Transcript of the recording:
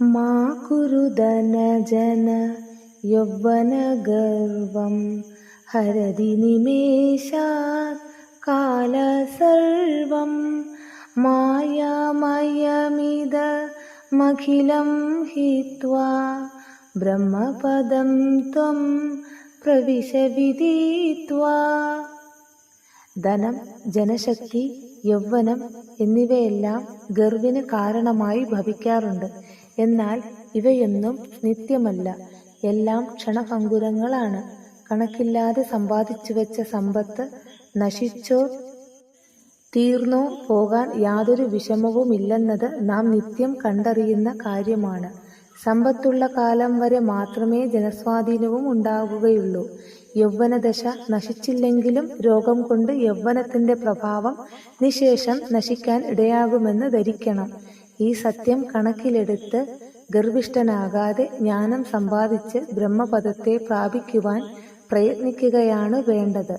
मा कुरु धनजन यौवनगर्वं हरदि निमेषात् कालसर्वं मायामयमिदमखिलं हित्वा ब्रह्मपदं त्वं प्रविश विदित्वा ധനം ജനശക്തി യൗവനം എന്നിവയെല്ലാം ഗർവിന് കാരണമായി ഭവിക്കാറുണ്ട് എന്നാൽ ഇവയൊന്നും നിത്യമല്ല. എല്ലാം ക്ഷണഭങ്കുരങ്ങളാണ്. കണക്കില്ലാതെ സമ്പാദിച്ചു വെച്ച സമ്പത്ത് നശിച്ചോ തീർന്നോ പോകാൻ യാതൊരു വിഷമവുമില്ലെന്നത് നാം നിത്യം കണ്ടറിയുന്ന കാര്യമാണ്. സമ്പത്തുള്ള കാലം വരെ മാത്രമേ ജനസ്വാധീനവും ഉണ്ടാകുകയുള്ളൂ യൗവനദശ നശിച്ചില്ലെങ്കിലും രോഗം കൊണ്ട് യൗവനത്തിന്റെ പ്രഭാവം നിശേഷം നശിക്കാൻ ഇടയാകുമെന്ന് ധരിക്കണം. ഈ സത്യം കണക്കിലെടുത്ത് ഗർഭിഷ്ഠനാകാതെ ജ്ഞാനം സമ്പാദിച്ച് ബ്രഹ്മപദത്തെ പ്രാപിക്കുവാൻ പ്രയത്നിക്കുകയാണ് വേണ്ടത്.